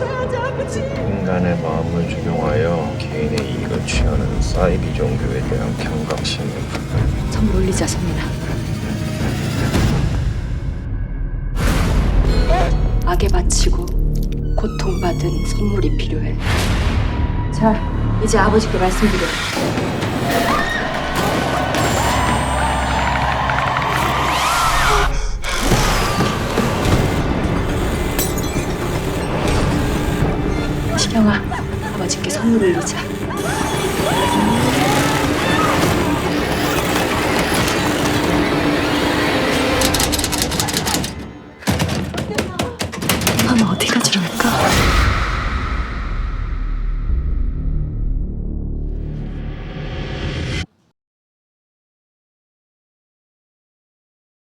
인간의 마음을 적용하여 개인의 이익을 취하는 사이비 종교에 대한 경각심을 전 물리자 소민아. 악에 바치고 고통받은 선물이 필요해. 자, 이제 아버지께 말씀드려. 시경아 아버지께 선물 올리자